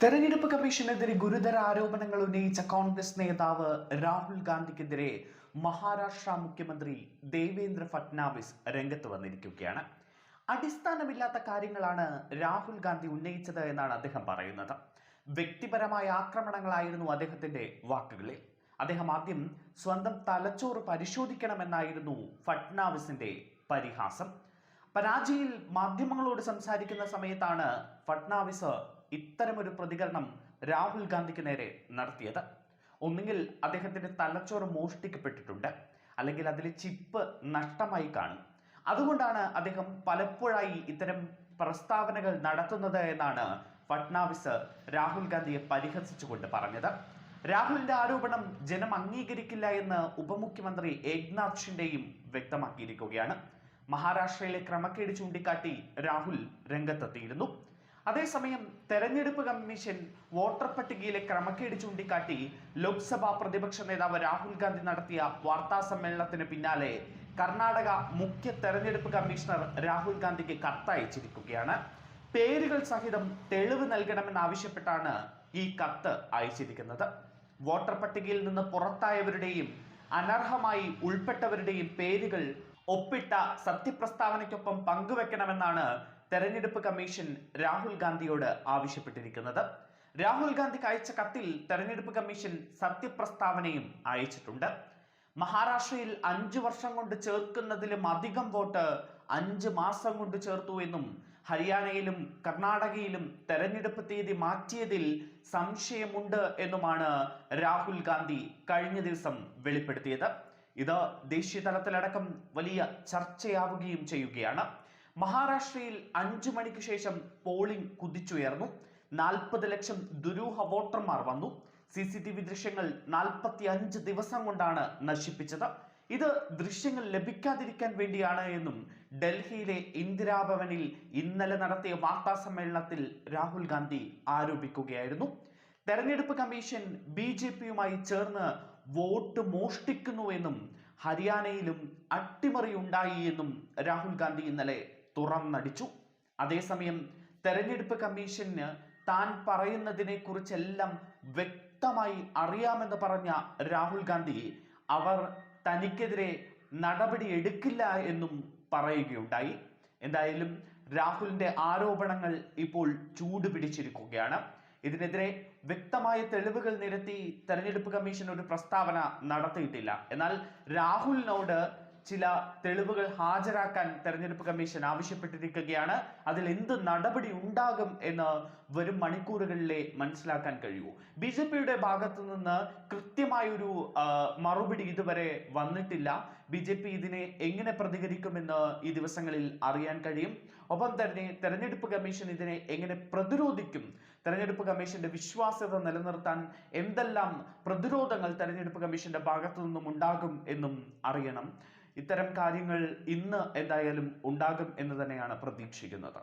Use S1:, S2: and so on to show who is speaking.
S1: തെരഞ്ഞെടുപ്പ് കമ്മീഷനെതിരെ ഗുരുതര ആരോപണങ്ങൾ ഉന്നയിച്ച കോൺഗ്രസ് നേതാവ് രാഹുൽ ഗാന്ധിക്കെതിരെ മഹാരാഷ്ട്ര മുഖ്യമന്ത്രി ദേവേന്ദ്ര ഫട്നാവിസ് രംഗത്ത് വന്നിരിക്കുകയാണ്. അടിസ്ഥാനമില്ലാത്ത കാര്യങ്ങളാണ് രാഹുൽ ഗാന്ധി ഉന്നയിച്ചത് എന്നാണ് അദ്ദേഹം പറയുന്നത്. വ്യക്തിപരമായ ആക്രമണങ്ങളായിരുന്നു അദ്ദേഹത്തിന്റെ വാക്കുകളിൽ. അദ്ദേഹം ആദ്യം സ്വന്തം തലച്ചോറ് പരിശോധിക്കണമെന്നായിരുന്നു ഫട്നാവിസിന്റെ പരിഹാസം. പരാജിയിൽ മാധ്യമങ്ങളോട് സംസാരിക്കുന്ന സമയത്താണ് ഫട്നാവിസ് ഇത്തരമൊരു പ്രതികരണം രാഹുൽ ഗാന്ധിക്ക് നേരെ നടത്തിയത്. ഒന്നുകിൽ അദ്ദേഹത്തിന്റെ തലച്ചോറ് മോഷ്ടിക്കപ്പെട്ടിട്ടുണ്ട് അല്ലെങ്കിൽ അതിലെ ചിപ്പ് നഷ്ടമായി കാണും. അതുകൊണ്ടാണ് അദ്ദേഹം പലപ്പോഴായി ഇത്തരം പ്രസ്താവനകൾ നടത്തുന്നത് എന്നാണ് ഫട്നാവിസ് രാഹുൽ ഗാന്ധിയെ പരിഹസിച്ചുകൊണ്ട് പറഞ്ഞത്. രാഹുലിന്റെ ആരോപണം ജനം അംഗീകരിക്കില്ല എന്ന് ഉപമുഖ്യമന്ത്രി ഏക്നാഥ് ഷിൻഡെയും വ്യക്തമാക്കിയിരിക്കുകയാണ്. മഹാരാഷ്ട്രയിലെ ക്രമക്കേട് ചൂണ്ടിക്കാട്ടി രാഹുൽ രംഗത്തെത്തിയിരുന്നു. അതേസമയം തെരഞ്ഞെടുപ്പ് കമ്മീഷൻ വോട്ടർ പട്ടികയിലെ ക്രമക്കേട് ചൂണ്ടിക്കാട്ടി ലോക്സഭാ പ്രതിപക്ഷ നേതാവ് രാഹുൽ ഗാന്ധി നടത്തിയ വാർത്താ സമ്മേളനത്തിന് പിന്നാലെ കർണാടക മുഖ്യ തെരഞ്ഞെടുപ്പ് കമ്മീഷണർ രാഹുൽ ഗാന്ധിക്ക് കത്തയച്ചിരിക്കുകയാണ്. പേരുകൾ സഹിതം തെളിവ് നൽകണമെന്നാവശ്യപ്പെട്ടാണ് ഈ കത്ത് അയച്ചിരിക്കുന്നത്. വോട്ടർ പട്ടികയിൽ നിന്ന് പുറത്തായവരുടെയും അനർഹമായി ഉൾപ്പെട്ടവരുടെയും പേരുകൾ ഒപ്പിട്ട സത്യപ്രസ്താവനയ്ക്കൊപ്പം പങ്കുവെക്കണമെന്നാണ് തെരഞ്ഞെടുപ്പ് കമ്മീഷൻ രാഹുൽ ഗാന്ധിയോട് ആവശ്യപ്പെട്ടിരിക്കുന്നത്. രാഹുൽ ഗാന്ധിക്ക് അയച്ച കത്തിൽ തെരഞ്ഞെടുപ്പ് കമ്മീഷൻ സത്യപ്രസ്താവനയും അയച്ചിട്ടുണ്ട്. മഹാരാഷ്ട്രയിൽ അഞ്ചു വർഷം കൊണ്ട് ചേർക്കുന്നതിലും അധികം വോട്ട് അഞ്ച് മാസം കൊണ്ട് ചേർത്തു എന്നും ഹരിയാനയിലും കർണാടകയിലും തെരഞ്ഞെടുപ്പ് തീയതി മാറ്റിയതിൽ സംശയമുണ്ട് എന്നുമാണ് രാഹുൽ ഗാന്ധി കഴിഞ്ഞ ദിവസം വെളിപ്പെടുത്തിയത്. ഇത് ദേശീയ തലത്തിലടക്കം വലിയ ചർച്ചയാവുകയും ചെയ്യുകയാണ്. മഹാരാഷ്ട്രയിൽ അഞ്ചു മണിക്ക് ശേഷം പോളിംഗ് കുതിച്ചുയർന്നു. നാൽപ്പത് ലക്ഷം ദുരൂഹ വോട്ടർമാർ വന്നു. സി സി ടി വി ദൃശ്യങ്ങൾ നാൽപ്പത്തി അഞ്ച് ദിവസം കൊണ്ടാണ് നശിപ്പിച്ചത്. ഇത് ദൃശ്യങ്ങൾ ലഭിക്കാതിരിക്കാൻ വേണ്ടിയാണ് എന്നും ഡൽഹിയിലെ ഇന്ദിരാഭവനിൽ ഇന്നലെ നടത്തിയ വാർത്താ സമ്മേളനത്തിൽ രാഹുൽ ഗാന്ധി ആരോപിക്കുകയായിരുന്നു. തെരഞ്ഞെടുപ്പ് കമ്മീഷൻ ബി ജെ പിയുമായി ചേർന്ന് വോട്ട് മോഷ്ടിക്കുന്നുവെന്നും ഹരിയാനയിലും അട്ടിമറി ഉണ്ടായി എന്നും രാഹുൽ ഗാന്ധി ഇന്നലെ തുറന്നടിച്ചു. അതേസമയം തെരഞ്ഞെടുപ്പ് കമ്മീഷന് താൻ പറയുന്നതിനെ കുറിച്ചെല്ലാം വ്യക്തമായി അറിയാമെന്ന് പറഞ്ഞ രാഹുൽ ഗാന്ധി അവർ തനിക്കെതിരെ നടപടി എടുക്കില്ല എന്നും പറയുകയുണ്ടായി. എന്തായാലും രാഹുലിന്റെ ആരോപണങ്ങൾ ഇപ്പോൾ ചൂടുപിടിച്ചിരിക്കുകയാണ്. ഇതിനെതിരെ വ്യക്തമായ തെളിവുകൾ നിരത്തി തെരഞ്ഞെടുപ്പ് കമ്മീഷൻ ഒരു പ്രസ്താവന നടത്തിയിട്ടില്ല. എന്നാൽ രാഹുലിനോട് ചില തെളിവുകൾ ഹാജരാക്കാൻ തെരഞ്ഞെടുപ്പ് കമ്മീഷൻ ആവശ്യപ്പെട്ടിരിക്കുകയാണ്. അതിൽ എന്ത് നടപടി ഉണ്ടാകും എന്ന് വരും മണിക്കൂറുകളിലെ മനസ്സിലാക്കാൻ കഴിയൂ. ബി ജെ പിയുടെ ഭാഗത്തു നിന്ന് കൃത്യമായൊരു മറുപടി ഇതുവരെ വന്നിട്ടില്ല. ബി ജെ പി ഇതിനെ എങ്ങനെ പ്രതികരിക്കുമെന്ന് ഈ ദിവസങ്ങളിൽ അറിയാൻ കഴിയും. ഒപ്പം തന്നെ തെരഞ്ഞെടുപ്പ് കമ്മീഷൻ ഇതിനെ എങ്ങനെ പ്രതിരോധിക്കും തെരഞ്ഞെടുപ്പ് കമ്മീഷന്റെ വിശ്വാസ്യത നിലനിർത്താൻ എന്തെല്ലാം പ്രതിരോധങ്ങൾ തെരഞ്ഞെടുപ്പ് കമ്മീഷന്റെ ഭാഗത്തു നിന്നും ഉണ്ടാകും എന്നും അറിയണം. ഇത്തരം കാര്യങ്ങൾ ഇന്ന് എന്തായാലും ഉണ്ടാകും എന്ന് തന്നെയാണ് പ്രതീക്ഷിക്കുന്നത്.